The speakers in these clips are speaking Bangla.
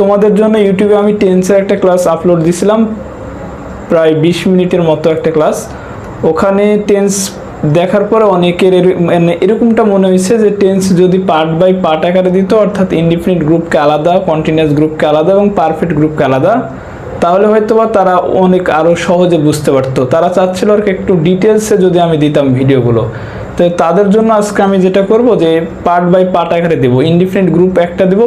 তোমাদের জন্য ইউটিউবে আমি টেন্সের একটা ক্লাস আপলোড দিছিলাম, প্রায় বিশ মিনিটের মতো একটা ক্লাস ওখানে টেন্স দেখার পরে অনেকের মানে এরকমটা মনে হয়েছে যে টেন্স যদি পার্ট বাই পার্ট আকারে দিত, অর্থাৎ ইনডিফিনিট গ্রুপকে আলাদা কন্টিনিউয়াস গ্রুপকে আলাদা এবং পারফেক্ট গ্রুপকে আলাদা, তাহলে হয়তো বা তারা অনেক আরও সহজে বুঝতে পারতো। তারা চাচ্ছিল আর একটু ডিটেলসে যদি আমি দিতাম ভিডিওগুলো। তো তাদের জন্য আজকে আমি যেটা করব যে পার্ট বাই পার্ট আকারে দেবো ইনডিফিনিট গ্রুপ একটা দেবো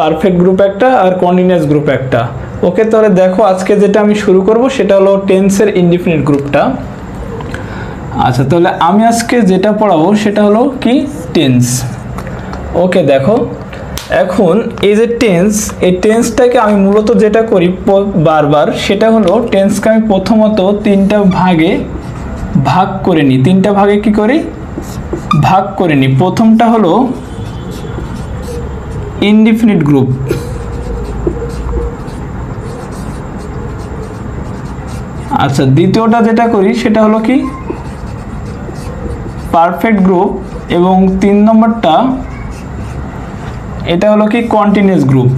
পারফেক্ট গ্রুপ একটা আর কন্টিনিউয়াস গ্রুপ একটা। ওকে তাহলে দেখো আজকে যেটা আমি শুরু করব সেটা হলো টেন্সের ইনডিফিনিট গ্রুপটা আচ্ছা তাহলে আমি আজকে যেটা পড়াবো সেটা হলো কি? টেন্স ওকে দেখো, এখন এই যে টেন্স এই টেন্সটাকে আমি মূলত যেটা করি বারবার, সেটা হলো টেন্সকে আমি প্রথমত তিনটা ভাগে ভাগ করে নিই। তিনটা ভাগে কি করি? ভাগ করে নিই। প্রথমটা হলো ইনডিফিনিট গ্রুপ। আচ্ছা দ্বিতীয়টা যেটা করি, সেটা হলো কি? পারফেক্ট গ্রুপ এবং তিন নম্বরটা, এটা হলো কি? Continuous group.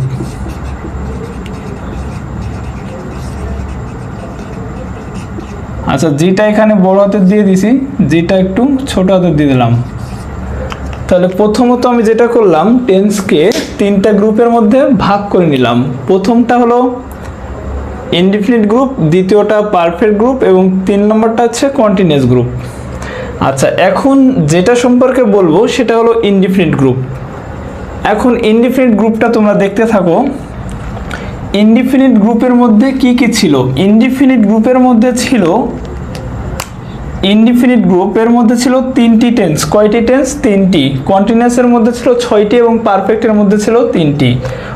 আচ্ছা যেটা এখানে বড় হাতের দিয়ে দিছি, যেটা একটু ছোট হাতের দিয়ে দিলাম। তাহলে প্রথমত আমি যেটা করলাম টেন্সকে তিনটা গ্রুপের মধ্যে ভাগ করে নিলাম। প্রথমটা হলো ইনডিফিনিট গ্রুপ দ্বিতীয়টা পারফেক্ট গ্রুপ এবং তিন নম্বরটা হচ্ছে কন্টিনিউয়াস গ্রুপ আচ্ছা এখন যেটা সম্পর্কে বলব সেটা হলো ইনডিফিনিট গ্রুপ এখন ইনডিফিনিট গ্রুপটা তোমরা দেখতে থাকো। ইনডিফিনিট গ্রুপের মধ্যে কি কি ছিল? ইনডিফিনিট গ্রুপের মধ্যে ছিল ইনডিফিনিট গ্রুপের মধ্যে ছিল তিনটি টেন্স। কয়টি টেন্স? তিনটি। কন্টিনিউয়াসের মধ্যে ছিল ছয়টি এবং পারফেক্টের মধ্যে ছিল তিনটি।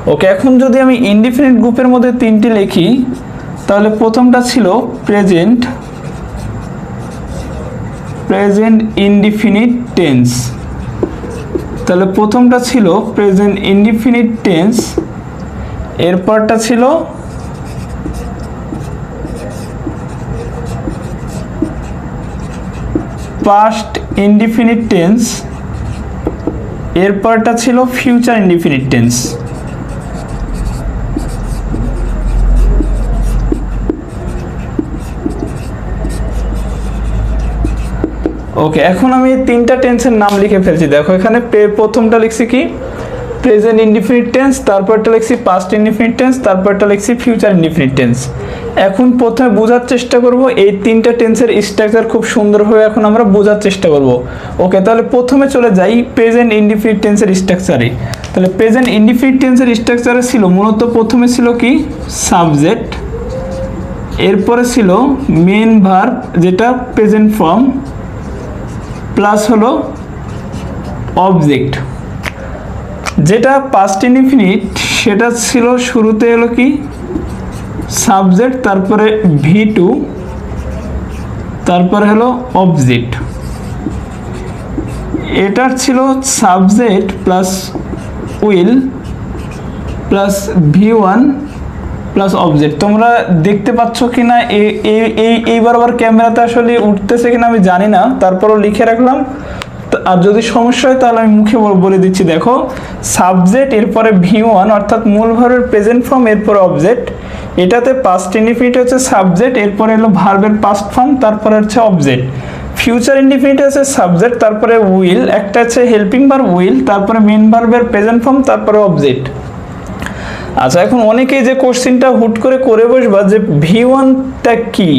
ওকে, এখন যদি আমি ইনডিফিনিট গ্রুপের মধ্যে তিনটি লিখি, তাহলে প্রথমটা ছিল প্রেজেন্ট প্রেজেন্ট ইনডিফিনিট টেন্স। তাহলে প্রথমটা ছিল প্রেজেন্ট ইনডিফিনিট টেন্স, এরপরটা ছিল পাস্ট ইনডিফিনিট টেন্স এরপরটা ছিল ফিউচার ইনডিফিনিট টেন্স ওকে এখন আমি তিনটা টেন্সের নাম লিখে ফেলছি। দেখো, এখানে প্রথমটা লিখছি কি? প্রেজেন্ট ইনডিফিনিট টেন্স তারপরটা লিখছি পাস্ট ইনডিফিনিট টেন্স তারপরটা লিখছি ফিউচার ইনডিফিনিট টেন্স এখন প্রথমে বোঝার চেষ্টা করব, এই তিনটা টেন্সের স্ট্রাকচার খুব সুন্দরভাবে এখন আমরা বোঝার চেষ্টা করব। ওকে তাহলে প্রথমে চলে যাই প্রেজেন্ট ইনডিফিনিট টেন্সের স্ট্রাকচারে তাহলে প্রেজেন্ট ইনডিফিনিট টেন্সের স্ট্রাকচারে ছিল, মূলত প্রথমে ছিল কি? সাবজেক্ট এরপরে ছিল মেন ভার্ব যেটা প্রেজেন্ট ফর্ম প্লাস হলো অবজেক্ট যেটা পাস্ট ইনফিনিট সেটা ছিল শুরুতে হলো কি? সাবজেক্ট তারপরে ভি টু তারপরে হলো অবজেক্ট এটার ছিল subject plus will plus V one plus object তোমরা দেখতে পাচ্ছ কি না এই এই, এইবার আবার ক্যামেরাতে আসলে উঠতেছে কিনা আমি জানি না। তারপরও লিখে রাখলাম। আর যদি সমস্যা হয়, তাহলে আমি মুখে বলে দিচ্ছি। দেখো সাবজেক্ট এরপরে ভি ওয়ান অর্থাৎ মূল ভার্বের প্রেজেন্ট ফর্ম এরপরে অবজেক্ট এটাতে পাস্ট ইনডিফিনিট হচ্ছে সাবজেক্ট এরপরে হলো ভার্বের পাস্ট ফর্ম তারপরে হচ্ছে অবজেক্ট ফিউচার ইনডিফিনিট আছে সাবজেক্ট তারপরে উইল একটা আছে হেল্পিং বার উইল তারপরে মেন ভার্বের প্রেজেন্ট ফর্ম তারপরে অবজেক্ট আচ্ছা এখন অনেকেই যে কোশ্চেনটা হুট করে করে বসবা যে ভি ওয়ানটা কি?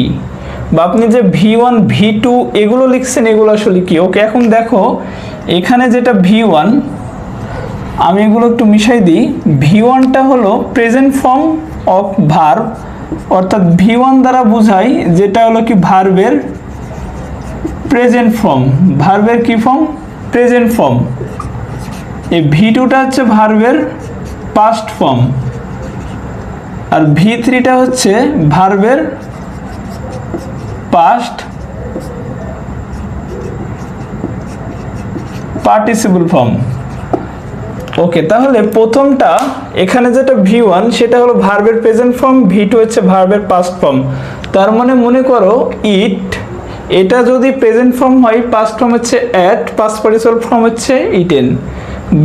বা আপনি যে ভি ওয়ান ভি টু এগুলো লিখছেন, এগুলো আসলে কি? ওকে, এখন দেখো, এখানে যেটা ভি ওয়ান আমি এগুলো একটু মিশাই দিই। ভি ওয়ানটা হলো প্রেজেন্ট ফর্ম অফ ভার্ব অর্থাৎ ভি ওয়ান দ্বারা বোঝাই যেটা হলো কি ভার্বের প্রেজেন্ট ফর্ম ভার্বের কি ফর্ম প্রেজেন্ট ফর্ম এই ভি টুটা হচ্ছে ভার্বের পাস্ট ফর্ম আর ভি থ্রিটা হচ্ছে ভার্বের পাস্ট পার্টিসিপল ফর্ম ওকে তাহলে প্রথমটা এখানে যেটা ভি ওয়ান সেটা হলো ভার্বের প্রেজেন্ট ফর্ম ভি টু হচ্ছে ভার্বের পাস্ট ফর্ম তার মানে মনে করো ইট এটা যদি প্রেজেন্ট ফর্ম হয় পাস্ট ফর্ম হচ্ছে অ্যাট পাস্ট পার্টিসিপল ফর্ম হচ্ছে ইটেন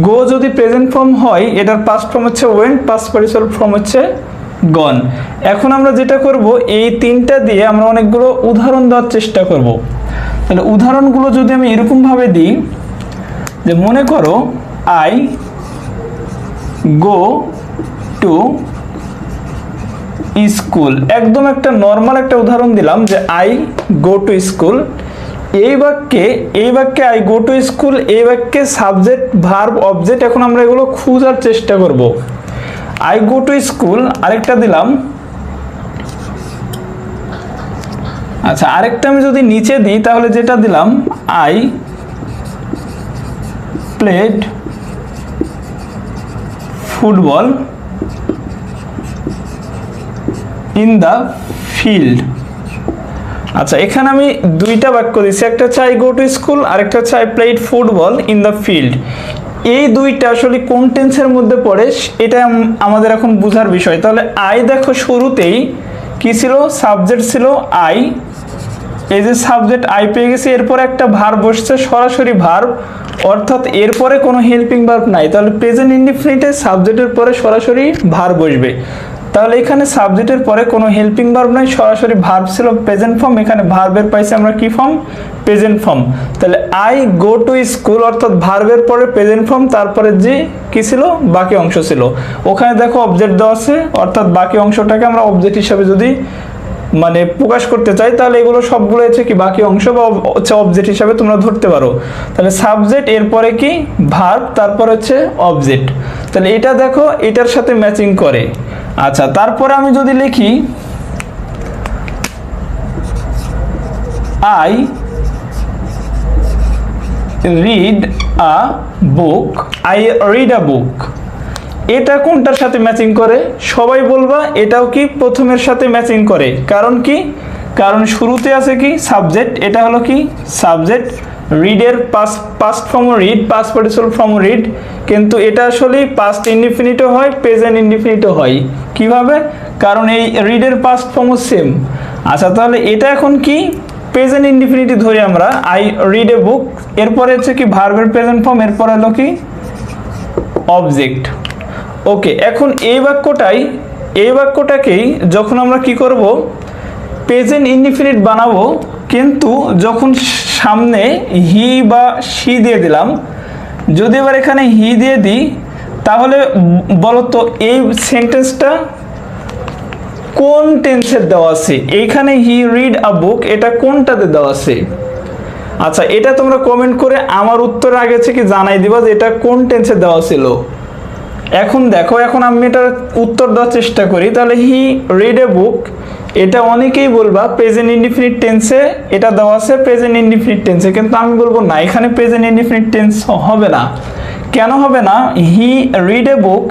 গো যদি প্রেজেন্ট ফর্ম হয়, এটার পাস্ট ফর্ম হচ্ছে ওয়েন্ট পাস্ট পার্টিসিপাল ফর্ম হচ্ছে গন এখন আমরা যেটা করব, এই তিনটা দিয়ে আমরা অনেকগুলো উদাহরণ দেওয়ার চেষ্টা করব। তাহলে উদাহরণগুলো যদি আমি এরকমভাবে দিই, যে মনে করো আই গো টু স্কুল একদম একটা নর্মাল একটা উদাহরণ দিলাম যে আই গো টু স্কুল এই বাক্যে এই বাক্যে আই গো টু স্কুল এই বাক্যে সাবজেক্ট ভার্ব অবজেক্ট এখন আমরা এগুলো খোঁজার চেষ্টা করব। আই গো টু স্কুল আরেকটা দিলাম। আচ্ছা আরেকটা আমি যদি নিচে দিই, তাহলে যেটা দিলাম I played football in the field আচ্ছা এখানে আমি দুইটা বাক্য দিচ্ছি একটা হচ্ছে আই গো টু স্কুল আরেকটা হচ্ছে I played football in the field এই দুইটা আসলে কোন টেন্সের মধ্যে পড়ে, এটা আমাদের এখন বোঝার বিষয়। তাহলে আই দেখো শুরুতেই কি ছিল? সাবজেক্ট ছিল আই এই যে সাবজেক্ট আই পেয়ে গেছি, এরপরে একটা ভার বসছে, সরাসরি ভার অর্থাৎ এরপরে কোনো হেল্পিং ভার্ব নাই। তাহলে প্রেজেন্ট ইনডিফিনিটে সাবজেক্টের পরে সরাসরি ভার বসবে। তাহলে এখানে সাবজেক্টের পরে কোনো হেল্পিং ভার্ব নাই, সরাসরি ভার্ব ছিল প্রেজেন্ট ফর্ম এখানে ভার্বের পাইছে আমরা কি ফর্ম প্রেজেন্ট ফর্ম তাহলে আই গো টু স্কুল অর্থাৎ ভার্বের পরে প্রেজেন্ট ফর্ম তারপরে যে কি ছিল? বাকি অংশ ছিল। ওখানে দেখো অবজেক্ট দেওয়া আছে, অর্থাৎ বাকি অংশটাকে আমরা অবজেক্ট হিসাবে যদি মানে প্রকাশ করতে চাই, তাহলে এগুলো সবগুলো হচ্ছে কি বাকি অংশ বা হচ্ছে অবজেক্ট হিসাবে তোমরা ধরতে পারো। তাহলে সাবজেক্ট এরপরে কি? ভার্ব তারপর হচ্ছে অবজেক্ট তাহলে এটা দেখো, এটার সাথে ম্যাচিং করে। আচ্ছা তারপরে আমি যদি লিখি I read a book I read a book এটা কোনটার সাথে ম্যাচিং করে? সবাই বলবা এটাও কি প্রথমের সাথে ম্যাচিং করে? কারণ কি? কারণ শুরুতে আছে কি? সাবজেক্ট এটা হলো কি? Subject রিডের past past form read past participle form read কিন্তু এটা আসলে পাস্ট ইনডিফিনিটও হয় প্রেজেন্ট ইনডিফিনিটও হয়। কীভাবে? কারণ এই রিডের পাস্ট ফর্ম সেম আচ্ছা তাহলে এটা এখন কি? প্রেজেন্ট ইনডিফিনিটি ধরি আমরা। আই রিড এ বুক এরপরে হচ্ছে কি ভার্বের প্রেজেন্ট ফর্ম এরপর হলো কি? অবজেক্ট ওকে এখন এই বাক্যটাই, এই বাক্যটাকেই যখন আমরা কি করব? প্রেজেন্ট ইনডিফিনিট বানাবো, কিন্তু যখন সামনে হি বা সি দিয়ে দিলাম, যদি এবার এখানে হি দিয়ে দিই, তাহলে বলতো এই সেন্টেন্সটা কোন টেন্সের দেওয়া আছে? এইখানে হি রিড আ বুক এটা কোনটাতে দেওয়া আছে? আচ্ছা এটা তোমরা কমেন্ট করে আমার উত্তর আগে থেকে জানাই দিবা যে এটা কোন টেন্সে দেওয়া ছিল। এখন দেখো, এখন আমি এটার উত্তর দেওয়ার চেষ্টা করি। তাহলে হি রিড এ বুক এটা অনেকেই বলবা প্রেজেন্ট ইনডিফিনিট টেন্সে এটা দেওয়া আছে প্রেজেন্ট ইনডিফিনিট টেন্সে কিন্তু আমি বলব না, এখানে প্রেজেন্ট ইনডিফিনিট টেন্স হবে না। কেন হবে না? হি রিড এ বুক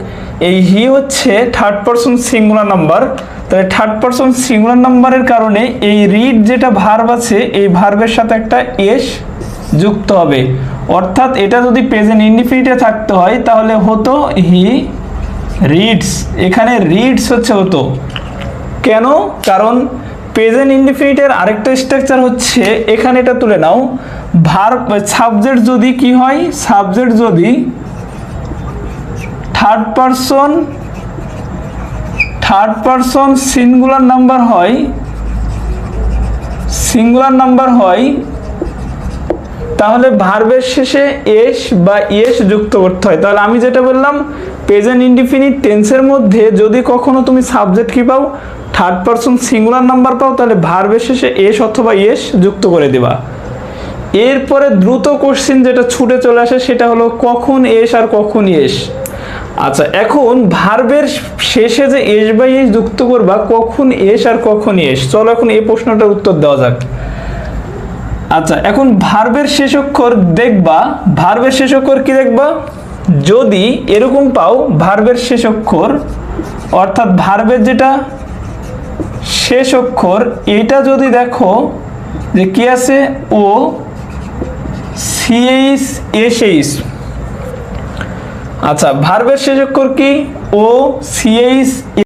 এই হি হচ্ছে থার্ড পারসন সিঙ্গুলার নাম্বার তাহলে থার্ড পারসন সিঙ্গুলার নাম্বারের কারণে এই রিড যেটা ভার্ব আছে, এই ভার্বের সাথে একটা এস যুক্ত হবে। অর্থাৎ এটা যদি প্রেজেন্ট ইনডিফিনিটে থাকতে হয়, তাহলে হতো হি রিডস এখানে রিডস হচ্ছে হতো। কেন? কারণ প্রেজেন্ট ইনডিফিনিটের আরেকটা স্ট্রাকচার হচ্ছে, এখানে এটা তুলে নাও। ভার্ব সাবজেক্ট যদি কি হয়? সাবজেক্ট যদি third person third person singular number হয় সিঙ্গুলার নাম্বার হয়, তাহলে ভার্বের শেষে এস বা ইয়েস যুক্ত করতে হয়। তাহলে আমি যেটা বললাম প্রেজেন্ট ইনডিফিনিট টেন্সের মধ্যে যদি কখনো তুমি সাবজেক্ট কি পাও থার্ড পারসন সিঙ্গুলার নাম্বার পাও, তাহলে ভার্বের শেষে এস অথবা ইয়েস যুক্ত করে দেবা। এরপরে দ্রুত কোশ্চিন যেটা ছুটে চলে আসে সেটা হলো কখন এস আর কখন এস? আচ্ছা এখন ভার্বের শেষে যে এস বাই এস যুক্ত করবা, কখন এস আর কখন এস? চলো এখন এই প্রশ্নটার উত্তর দেওয়া যাক। আচ্ছা এখন ভার্বের শেষ অক্ষর দেখবা। ভার্বের শেষ অক্ষর কি দেখবা? যদি এরকম পাও ভার্বের শেষ অক্ষর, অর্থাৎ ভার্বের যেটা শেষ অক্ষর, এটা যদি দেখো যে কি আছে? ও সিএইচ এসএইচ আচ্ছা ভার্বের শেষ অক্ষর কি? ও সিএইচ